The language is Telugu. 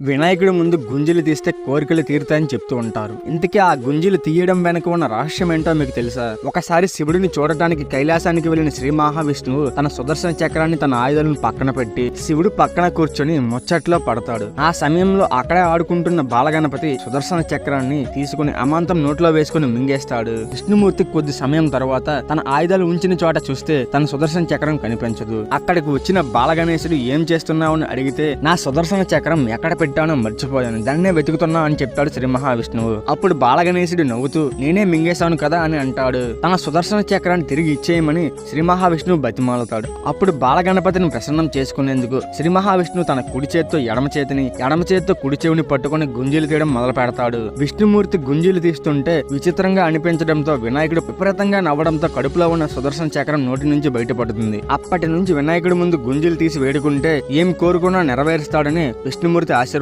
వినాయకుడి ముందు గుంజలు తీస్తే కోరికలు తీరుతాయని చెప్తూ ఉంటారు. ఇంతకీ ఆ గుంజలు తీయడం వెనక ఉన్న రహస్యం ఏంటో మీకు తెలుసా? ఒకసారి శివుడిని చూడటానికి కైలాసానికి వెళ్ళిన శ్రీ మహావిష్ణువు తన సుదర్శన చక్రాన్ని తన ఆయుధాలను పక్కన పెట్టి శివుడు పక్కన కూర్చొని ముచ్చట్లో పడతాడు. ఆ సమయంలో అక్కడే ఆడుకుంటున్న బాలగణపతి సుదర్శన చక్రాన్ని తీసుకుని అమాంతం నోట్లో వేసుకుని మింగేస్తాడు. విష్ణుమూర్తి కొద్ది సమయం తర్వాత తన ఆయుధాలు ఉంచిన చోట చూస్తే తన సుదర్శన చక్రం కనిపించదు. అక్కడికి వచ్చిన బాలగణేశుడు ఏం చేస్తున్నావు అని అడిగితే నా సుదర్శన చక్రం ఎక్కడ పెట్టాను మర్చిపోయాను. దాన్నే వెతుకుతున్నా అని చెప్తాడు శ్రీ మహావిష్ణువు. అప్పుడు బాలగణేశుడు నవ్వుతూ నేనే మింగేశాను కదా అని అంటాడు. తన సుదర్శన చక్రాన్ని తిరిగి ఇచ్చేయమని శ్రీ మహావిష్ణువు బతిమాలతాడు. అప్పుడు బాలగణపతిని ప్రసన్నం చేసుకునేందుకు శ్రీ మహావిష్ణువు తన కుడి చేత్తో ఎడమ చేతిని ఎడమ చేత్తో కుడి చెవిని పట్టుకుని గుంజీలు తీయడం మొదలు పెడతాడు విష్ణుమూర్తి గుంజీలు తీస్తుంటే విచిత్రంగా అనిపించడంతో వినాయకుడు విపరీతంగా నవ్వడంతో కడుపులో ఉన్న సుదర్శన చక్రం నోటి నుంచి బయటపడుతుంది. అప్పటి నుంచి వినాయకుడి ముందు గుంజీలు తీసి వేడుకుంటే ఏం కోరుకున్నా నెరవేరుస్తాడని విష్ణుమూర్తి ఆశ